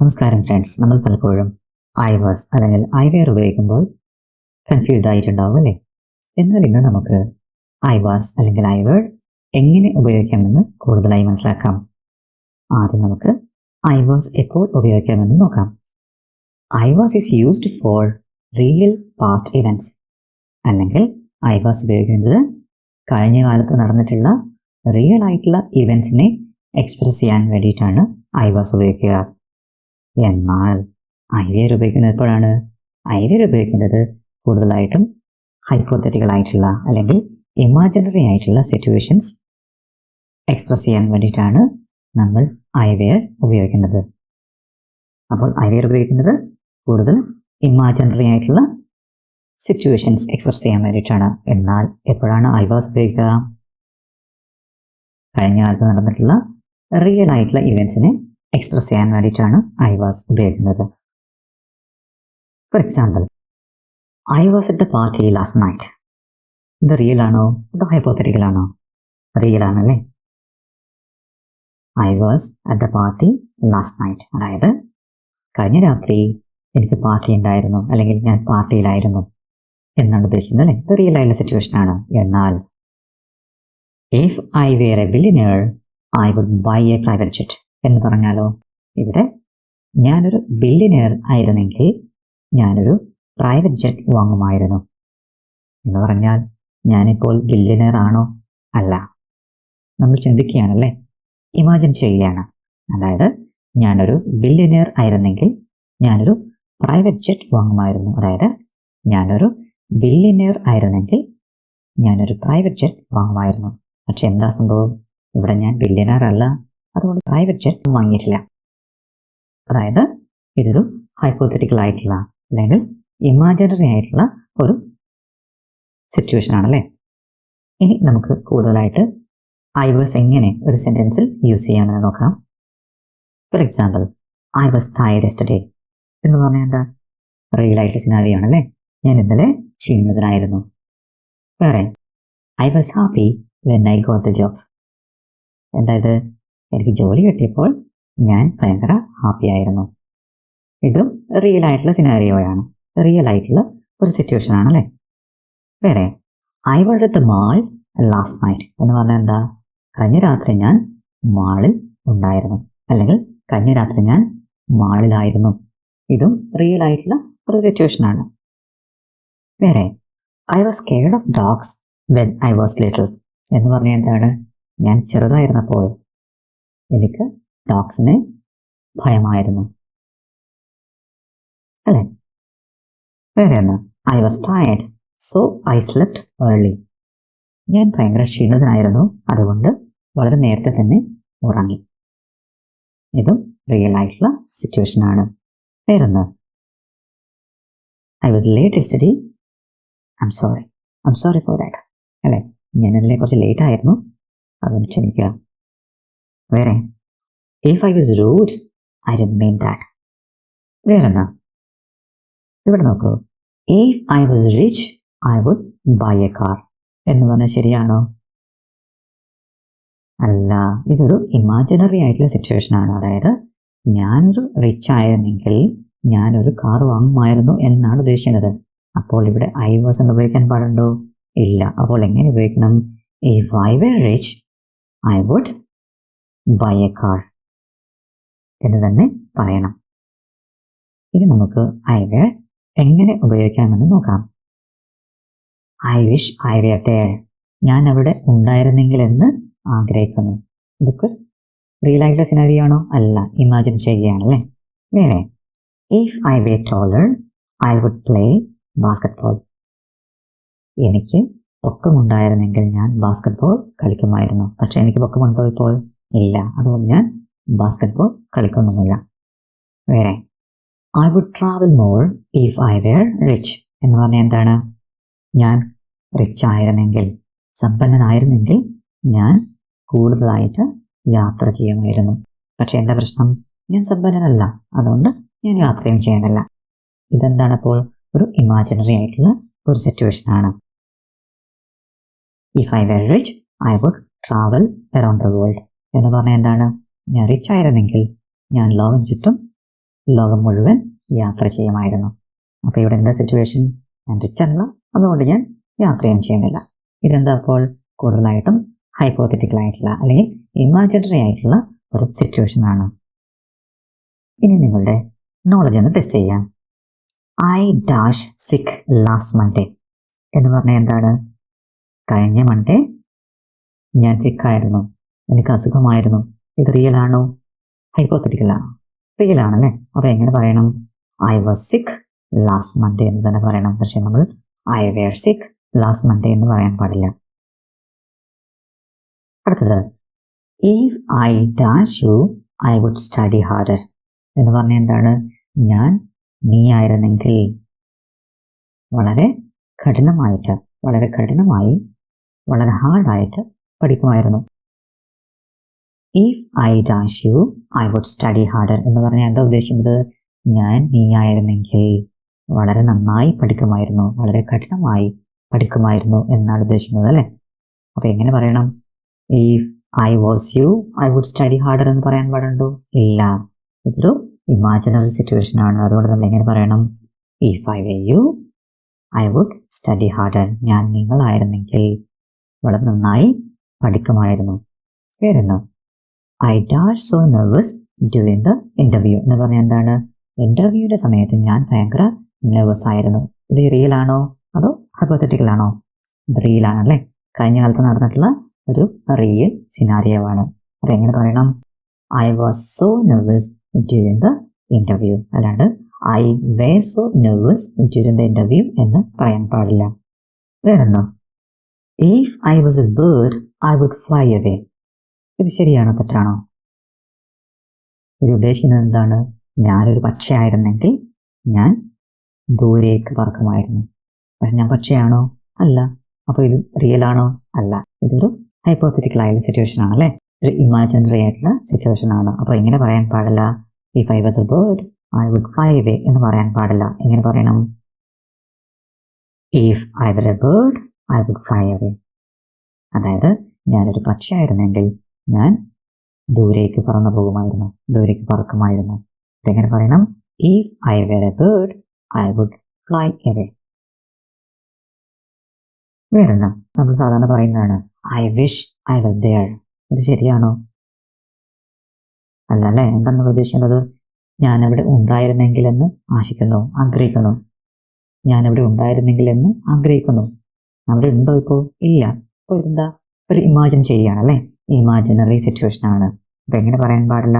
നമസ്കാരം ഫ്രണ്ട്സ് നമ്മൾ പലപ്പോഴും ഐ വാസ് അല്ലെങ്കിൽ ഐ ഐവെയർ ഉപയോഗിക്കുമ്പോൾ കൺഫ്യൂസ്ഡ് ആയിട്ടുണ്ടാവും അല്ലേ? എന്നാൽ ഇന്ന് നമുക്ക് ഐ ഐവാസ് അല്ലെങ്കിൽ ഐ ഐവേർ എങ്ങനെ ഉപയോഗിക്കാമെന്ന് കൂടുതലായി മനസ്സിലാക്കാം. ആദ്യം നമുക്ക് ഐ ഐവാസ് എപ്പോൾ ഉപയോഗിക്കാമെന്ന് നോക്കാം. I was is used for real past events അല്ലെങ്കിൽ ഐ വാസ് ഉപയോഗിക്കുന്നത് കഴിഞ്ഞ കാലത്ത് നടന്നിട്ടുള്ള റിയൽ ആയിട്ടുള്ള ഇവന്റ്സിനെ എക്സ്പ്രസ് ചെയ്യാൻ വേണ്ടിയിട്ടാണ് വാസ് ഉപയോഗിക്കുക. എന്നാൽ ഐവിയർ ഉപയോഗിക്കുന്നത് എപ്പോഴാണ്? ഐവിയർ ഉപയോഗിക്കുന്നത് കൂടുതലായിട്ടും ഹൈപ്പോത്തറ്റിക്കൽ ആയിട്ടുള്ള അല്ലെങ്കിൽ ഇമാജിനറി ആയിട്ടുള്ള സിറ്റുവേഷൻസ് എക്സ്പ്രസ് ചെയ്യാൻ വേണ്ടിയിട്ടാണ് നമ്മൾ ഐവിയർ ഉപയോഗിക്കുന്നത്. അപ്പോൾ ഐവിയർ ഉപയോഗിക്കുന്നത് കൂടുതൽ ഇമാജിനറി ആയിട്ടുള്ള സിറ്റുവേഷൻസ് എക്സ്പ്രസ് ചെയ്യാൻ വേണ്ടിയിട്ടാണ്. എന്നാൽ എപ്പോഴാണ് ഐവാസ് ഉപയോഗിക്കുക? കഴിഞ്ഞ കാലത്ത് നടന്നിട്ടുള്ള റിയൽ ആയിട്ടുള്ള ഇവന്റ്സിനെ എക്സ്പ്രസ് ചെയ്യാൻ വേണ്ടിയിട്ടാണ് ഐ വാസ് ഉപയോഗിക്കുന്നത്. For example I was at the party last night ഇത് റിയൽ ആണോ? അതോ ഹൈപ്പോത്തറ്റിക്കൽ ആണോ? റിയൽ ആണല്ലേ? I was at the party last night അതായത് കഴിഞ്ഞ രാത്രി എനിക്ക് പാർട്ടി ഉണ്ടായിരുന്നു അല്ലെങ്കിൽ ഞാൻ പാർട്ടിയിലായിരുന്നു എന്നാണ് ഉദ്ദേശിക്കുന്നത് അല്ലേ? ഇത് റിയൽ ആയിട്ടുള്ള സിറ്റുവേഷൻ ആണ്. എന്നാൽ if I were a billionaire I would buy a private jet എന്ന് പറഞ്ഞാലോ? ഇവിടെ ഞാനൊരു ബില്യനെയർ ആയിരുന്നെങ്കിൽ ഞാനൊരു പ്രൈവറ്റ് ജെറ്റ് വാങ്ങുമായിരുന്നു. എന്ന് പറഞ്ഞാൽ ഞാനിപ്പോൾ ബില്യനെയർ ആണോ? അല്ല. നമ്മൾ ചിന്തിക്കുകയാണല്ലേ? ഇമാജിൻ ചെയ്യുകയാണ്. അതായത് ഞാനൊരു ബില്യനെയർ ആയിരുന്നെങ്കിൽ ഞാനൊരു പ്രൈവറ്റ് ജെറ്റ് വാങ്ങുമായിരുന്നു. അതായത് ഞാനൊരു ബില്യനെയർ ആയിരുന്നെങ്കിൽ ഞാനൊരു പ്രൈവറ്റ് ജെറ്റ് വാങ്ങുമായിരുന്നു. പക്ഷെ എന്താ സംഭവം? ഇവിടെ ഞാൻ ബില്യനെയർ അല്ല. അതുകൊണ്ട് പ്രൈവറ്റ് ജെറ്റ് വാങ്ങിയിട്ടില്ല. അതായത് ഇതൊരു ഹൈപ്പോത്തറ്റിക്കൽ ആയിട്ടുള്ള അല്ലെങ്കിൽ ഇമാജിനറി ആയിട്ടുള്ള ഒരു സിറ്റുവേഷൻ ആണല്ലേ? ഇനി നമുക്ക് കൂടുതലായിട്ട് ഐ വാസ് എങ്ങനെ ഒരു സെന്റൻസിൽ യൂസ് ചെയ്യാമെന്ന് നോക്കാം. For example I was tired yesterday എന്ന് പറഞ്ഞാൽ എന്താ? റിയൽ ആയിട്ട് സിനാരിയോ ആണല്ലേ? ഞാൻ ഇന്നലെ ക്ഷീണിതനായിരുന്നു. വേറെ I was happy when I got the job എന്തായത് എനിക്ക് ജോലി കിട്ടിയപ്പോൾ ഞാൻ ഭയങ്കര ഹാപ്പി ആയിരുന്നു. ഇതും റിയൽ ആയിട്ടുള്ള സിനാരിയോയാണ് റിയൽ ആയിട്ടുള്ള ഒരു സിറ്റുവേഷൻ ആണല്ലേ? വേറെ I was at the mall last night എന്ന് പറഞ്ഞാൽ എന്താ? കഴിഞ്ഞ രാത്രി ഞാൻ മാളിൽ ഉണ്ടായിരുന്നു. അല്ലെങ്കിൽ കഴിഞ്ഞ രാത്രി ഞാൻ മാളിലായിരുന്നു ഇതും റിയൽ ആയിട്ടുള്ള ഒരു സിറ്റുവേഷൻ ആണ്. വേറെ I was scared of dogs when I was little എന്ന് പറഞ്ഞാൽ എന്താണ്? ഞാൻ ചെറുതായിരുന്നപ്പോൾ എനിക്ക് ഡോഗ്സിനെ ഭയമായിരുന്നു. അല്ലെ? വേറെ ഒന്ന് I was tired so I slept early ഞാൻ ഭയങ്കര ക്ഷീണിതനായിരുന്നു അതുകൊണ്ട് വളരെ നേരത്തെ തന്നെ ഉറങ്ങി. ഇതും റിയൽ ആയിട്ടുള്ള സിറ്റുവേഷൻ ആണ്. വേറൊന്ന്? I was late study I'm sorry I'm sorry for that അല്ലേ? ഞാൻ കുറച്ച് ലേറ്റ് ആയിരുന്നു. അതൊന്ന് ക്ഷമിക്കുക വേറെ? If I was rude I D mean that വേറെന്നാ? ഇവിടെ നോക്കൂ. If I was rich I would buy a car എന്ന് പറഞ്ഞാൽ ശരിയാണോ? അല്ല ഇതൊരു ഇമാജിനറി ആയിട്ടുള്ള സിറ്റുവേഷൻ ആണ്. അതായത് ഞാനൊരു റിച്ച് ആയിരുന്നെങ്കിൽ ഞാനൊരു കാർ വാങ്ങുമായിരുന്നു എന്നാണ് ഉദ്ദേശിക്കുന്നത്. അപ്പോൾ ഇവിടെ ഐ വാസ് എന്ന് ഉപയോഗിക്കാൻ പാടുണ്ടോ? ഇല്ല. അപ്പോൾ എങ്ങനെ ഉപയോഗിക്കണം? If I were rich I would buy a car എന്ന് തന്നെ പറയണം. ഇനി നമുക്ക് ഐ വെയർ എങ്ങനെ ഉപയോഗിക്കാമെന്ന് നോക്കാം. I wish I were there. ഞാൻ അവിടെ ഉണ്ടായിരുന്നെങ്കിൽ എന്ന് ആഗ്രഹിക്കുന്നു. ഇതൊക്കെ റിയൽ ആയിട്ടുള്ള സിനാരി ആണോ? അല്ല ഇമാജിൻ ചെയ്യുകയാണല്ലേ വേറെ if I were taller I would play basketball എനിക്ക് പൊക്കമുണ്ടായിരുന്നെങ്കിൽ ഞാൻ ബാസ്കറ്റ് ബോൾ കളിക്കുമായിരുന്നു. പക്ഷെ എനിക്ക് പൊക്കമുണ്ടോ ഇപ്പോൾ? ഇല്ല. അതുകൊണ്ട് ഞാൻ ബാസ്കറ്റ് ബോൾ കളിക്കുന്നുമില്ല. വേറെ. I would travel more if I were rich എന്ന് പറഞ്ഞാൽ എന്താണ്? ഞാൻ റിച്ച് ആയിരുന്നെങ്കിൽ സമ്പന്നനായിരുന്നെങ്കിൽ ഞാൻ കൂടുതലായിട്ട് യാത്ര ചെയ്യുമായിരുന്നു. പക്ഷെ എന്താ പ്രശ്നം? ഞാൻ സമ്പന്നനല്ല. അതുകൊണ്ട് ഞാൻ യാത്രയും ചെയ്യുന്നില്ല. ഇതെന്താണ് അപ്പോൾ? ഒരു ഇമാജിനറി ആയിട്ടുള്ള ഒരു സിറ്റുവേഷൻ ആണ്. If I were rich I would travel around the world എന്ന് പറഞ്ഞാൽ എന്താണ്? ഞാൻ റിച്ച് ആയിരുന്നെങ്കിൽ ഞാൻ ലോകം ചുറ്റും ലോകം മുഴുവൻ യാത്ര ചെയ്യുമായിരുന്നു. അപ്പോൾ ഇവിടെ എന്താ സിറ്റുവേഷൻ ഞാൻ റിച്ച് അല്ല. അതുകൊണ്ട് ഞാൻ യാത്രയും ചെയ്യുന്നില്ല. ഇതെന്താ അപ്പോൾ? കൂടുതലായിട്ടും ഹൈപ്പോത്തറ്റിക്കൽ ആയിട്ടുള്ള അല്ലെങ്കിൽ ഇമാജിനറി ആയിട്ടുള്ള ഒരു സിറ്റുവേഷൻ ആണ്. ഇനി നിങ്ങളുടെ നോളജ് ഒന്ന് ടെസ്റ്റ് ചെയ്യാം. I dash sick last Monday എന്ന് പറഞ്ഞാൽ എന്താണ്? കഴിഞ്ഞ മൺഡേ ഞാൻ സിക്കായിരുന്നു എനിക്ക് അസുഖമായിരുന്നു ഇത് റിയൽ ആണോ? ഹൈപ്പോത്തറ്റിക്കൽ ആണോ റിയൽ ആണല്ലേ? അപ്പോൾ എങ്ങനെ പറയണം? I was sick last Monday എന്ന് തന്നെ പറയണം. പക്ഷെ നമ്മൾ I were sick last Monday എന്ന് പറയാൻ പാടില്ല. അടുത്തത്. If I dash you I would study harder എന്ന് പറഞ്ഞാൽ എന്താണ്? ഞാൻ നീ ആയിരുന്നെങ്കിൽ വളരെ കഠിനമായിട്ട് വളരെ കഠിനമായി വളരെ ഹാർഡായിട്ട് പഠിക്കുമായിരുന്നു. If I dash you I would study harder എന്ന് പറഞ്ഞാൽ എന്താ ഉദ്ദേശിക്കുന്നത്? ഞാൻ നീ ആയിരുന്നെങ്കിൽ വളരെ നന്നായി പഠിക്കുമായിരുന്നു വളരെ കഠിനമായി പഠിക്കുമായിരുന്നു എന്നാണ് ഉദ്ദേശിക്കുന്നത് അല്ലേ? അപ്പോൾ എങ്ങനെ പറയണം? If I was you I would study harder എന്ന് പറയാൻ പാടുണ്ടോ? ഇല്ല. ഇതൊരു ഇമാജിനറി സിറ്റുവേഷൻ ആണ്. അതുകൊണ്ട് നമ്മൾ എങ്ങനെ പറയണം? If I were you I would study harder ഞാൻ നിങ്ങളായിരുന്നെങ്കിൽ വളരെ നന്നായി പഠിക്കുമായിരുന്നു. വേറെന്നോ I dash so nervous during the interview എന്ന് പറഞ്ഞാൽ എന്താണ്? ഇന്റർവ്യൂവിന്റെ സമയത്ത് ഞാൻ ഭയങ്കര നെർവസ് ആയിരുന്നു. ഇത് റിയൽ ആണോ? അതോ ഹൈപ്പോത്തറ്റിക്കൽ ആണോ? ഇത് റിയൽ ആണ് അല്ലേ? കഴിഞ്ഞ കാലത്ത് നടന്നിട്ടുള്ള ഒരു റിയൽ സിനാരിയോ ആണ്. അപ്പോൾ എങ്ങനെ പറയണം? I was so nervous during the interview അല്ലാണ്ട് I were so nervous during the interview എന്ന് പറയാൻ പാടില്ല. വേറെന്തോ? If I was a bird I would fly away ഇത് ശരിയാണോ? തെറ്റാണോ? ഇത് ഉദ്ദേശിക്കുന്നത് എന്താണ്? ഞാനൊരു പക്ഷിയായിരുന്നെങ്കിൽ ഞാൻ ദൂരേക്ക് പറക്കുമായിരുന്നു പക്ഷെ ഞാൻ പക്ഷിയാണോ? അല്ല. അപ്പോൾ ഇത് റിയൽ ആണോ അല്ല. ഇതൊരു ഹൈപ്പോത്തറ്റിക്കൽ ആയ സിറ്റുവേഷൻ ആണ് അല്ലേ? ഒരു ഇമാജിനറി ആയിട്ടുള്ള സിറ്റുവേഷൻ ആണ്. അപ്പോൾ ഇങ്ങനെ പറയാൻ പാടില്ല? If I was a bird I would fly away എന്ന് പറയാൻ പാടില്ല. എങ്ങനെ പറയണം? If I were a bird I would fly away അതായത് ഞാനൊരു പക്ഷിയായിരുന്നെങ്കിൽ ഞാൻ ദൂരേക്ക് പറന്നു പോകുമായിരുന്നു ദൂരേക്ക് പറക്കുമായിരുന്നു. ഇതെങ്ങനെ പറയണം? If I were a bird I would fly away വേറെണ്ണം നമ്മൾ സാധാരണ പറയുന്നതാണ് I wish I were there ഇത് ശരിയാണോ? അല്ല അല്ലേ എന്താണ് നമ്മൾ ഉദ്ദേശിക്കുന്നത് ഞാനവിടെ ഉണ്ടായിരുന്നെങ്കിലെന്ന് ആശിക്കുന്നു ആഗ്രഹിക്കുന്നു. ഞാനവിടെ ഉണ്ടായിരുന്നെങ്കിലെന്ന് ആഗ്രഹിക്കുന്നു. അവിടെ ഉണ്ടോ ഇപ്പോൾ? ഇല്ല. അപ്പോൾ എന്താ? ഒരു ഇമാജിൻ ചെയ്യുകയാണ് അല്ലേ? ഇമാജിനറി സിറ്റുവേഷൻ ആണ്. എങ്ങനെ പറയാൻ പാടില്ല?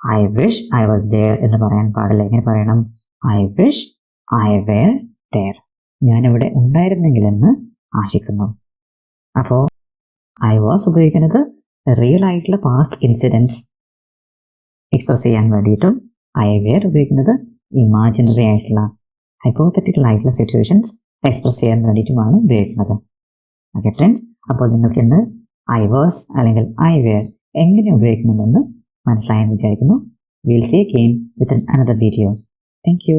I wish I was there എന്ന് പറയാൻ പാടില്ല. എങ്ങനെ പറയണം? I wish I were there ഞാനിവിടെ ഉണ്ടായിരുന്നെങ്കിലെന്ന് ആശിക്കുന്നു. അപ്പോൾ ഐ വാസ് ഉപയോഗിക്കുന്നത് റിയൽ ആയിട്ടുള്ള പാസ്റ്റ് ഇൻസിഡൻസ് എക്സ്പ്രസ് ചെയ്യാൻ വേണ്ടിയിട്ടും ഐ വെയർ ഉപയോഗിക്കുന്നത് ഇമാജിനറി ആയിട്ടുള്ള ഹൈപ്പോത്തറ്റിക്കൽ ആയിട്ടുള്ള സിറ്റുവേഷൻസ് എക്സ്പ്രസ് ചെയ്യാൻ വേണ്ടിയിട്ടുമാണ് ഉപയോഗിക്കുന്നത്. ഓക്കെ ഫ്രണ്ട്സ് അപ്പോൾ നിങ്ങൾക്ക് ഇന്ന് ഐ വാസ് അല്ലെങ്കിൽ ഐ വെയർ എങ്ങനെ ഉപയോഗിക്കണമെന്ന് മനസ്സിലായെന്ന് വിചാരിക്കുന്നു. Will see again with another video thank you